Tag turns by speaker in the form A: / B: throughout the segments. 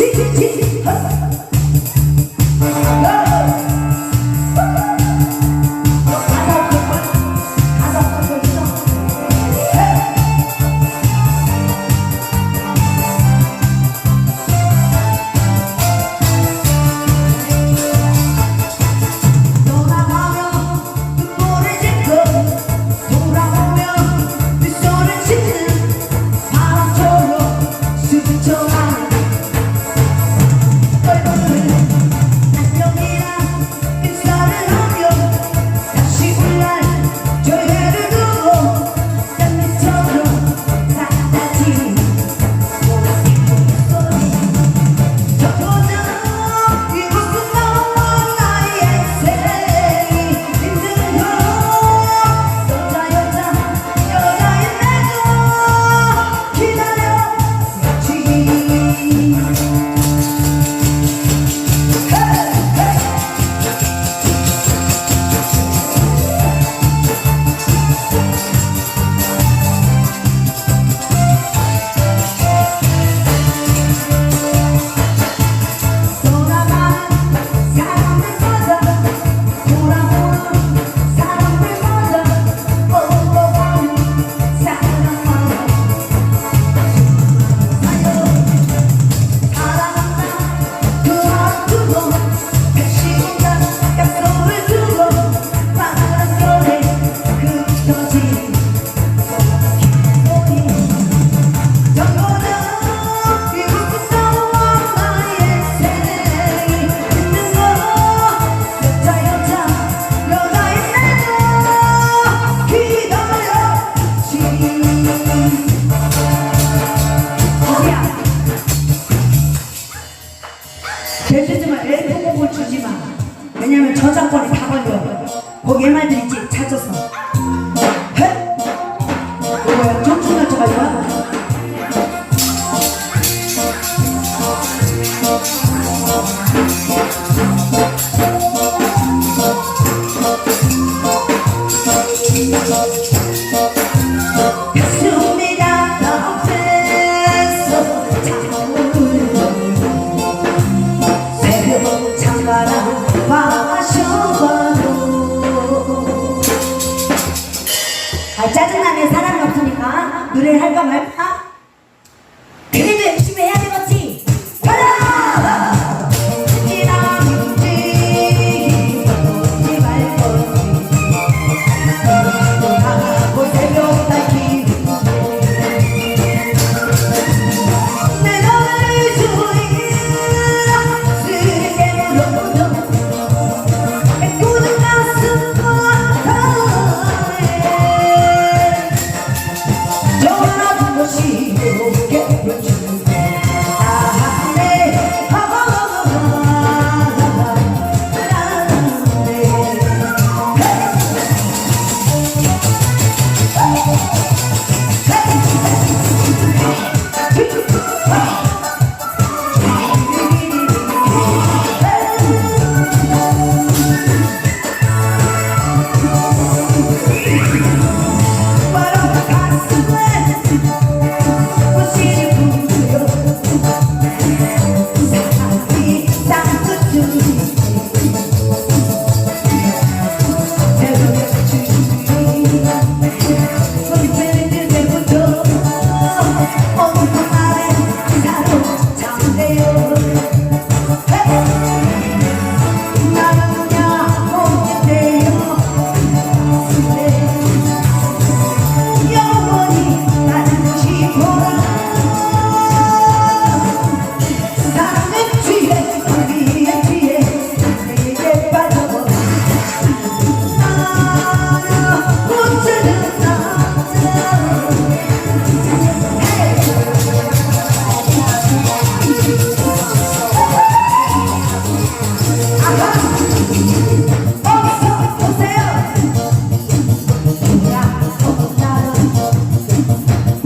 A: 지지지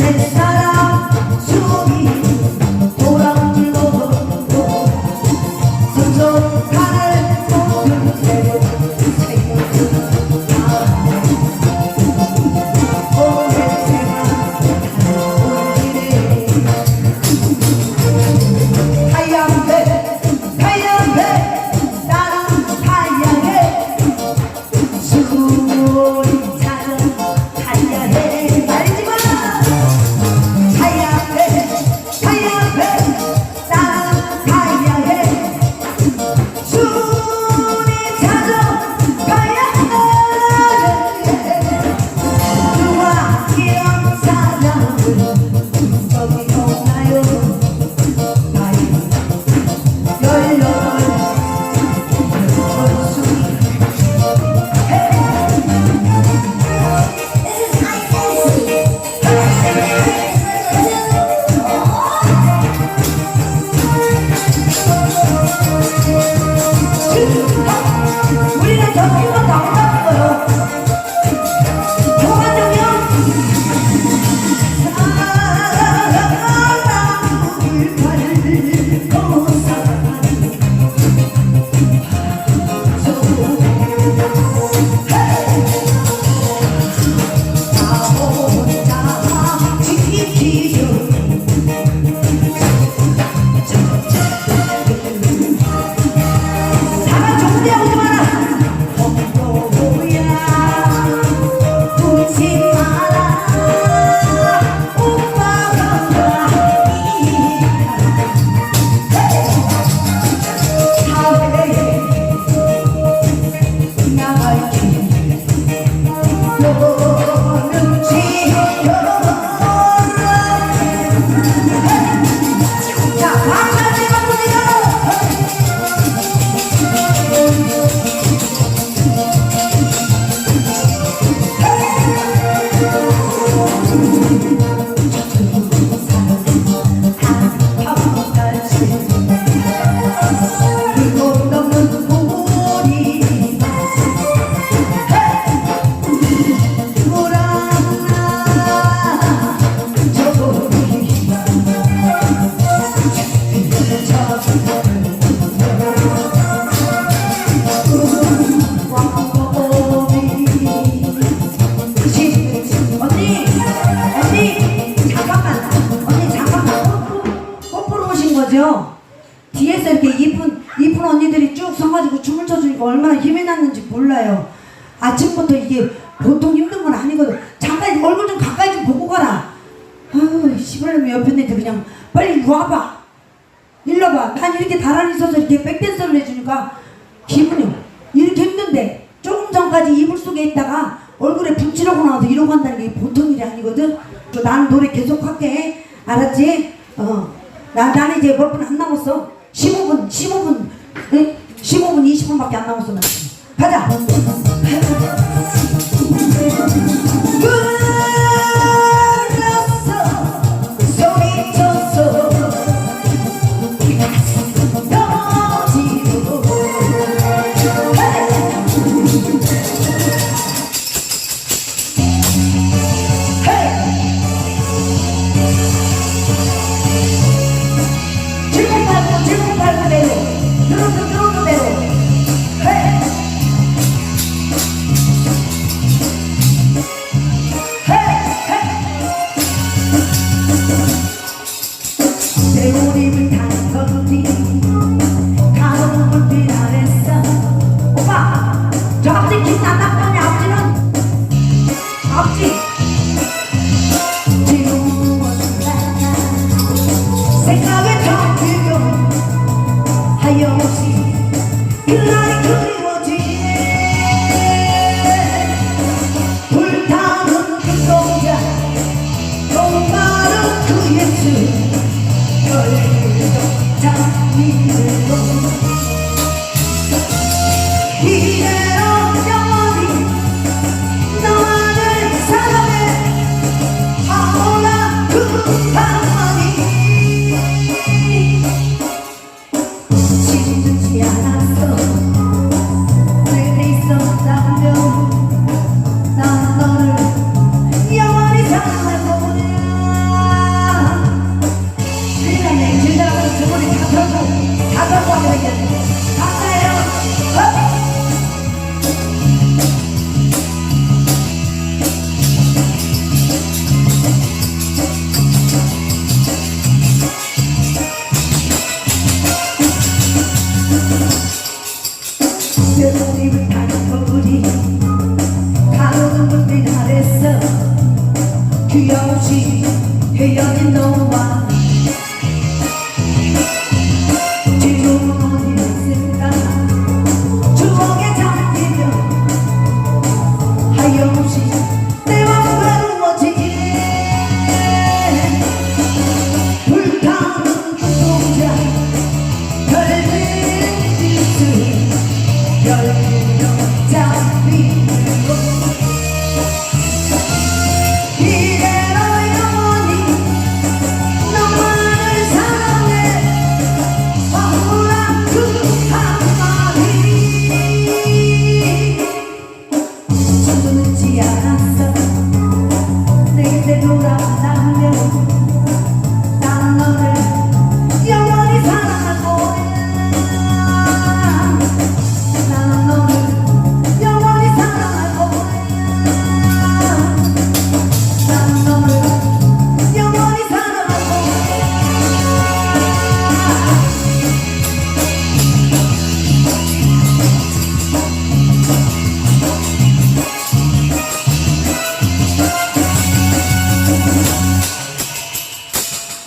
A: se besará su vida. 얼마나 힘이 났는지 몰라요. 아침부터 이게 보통 힘든 건 아니거든. 잠깐 얼굴 좀 가까이 좀 보고 가라. 아유 시발놈이 옆에 있는데 그냥 빨리 와봐. 일로 봐. 난 이렇게 다란히 서서 이렇게 백댄서를 해주니까 기분이 이렇게 힘든데 조금 전까지 이불 속에 있다가 얼굴에 붙이려고 나와서 이러고 한다는 게 보통 일이 아니거든. 또 나는 노래 계속 할게. 알았지? 어. 나, 나는 이제 몇 분 안 남았어. 15분, 15분, 응? 15분, 20분밖에 안 남았어. 나. 가자. 생각에 잠기면 하염없이 그날이 그리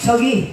A: 저기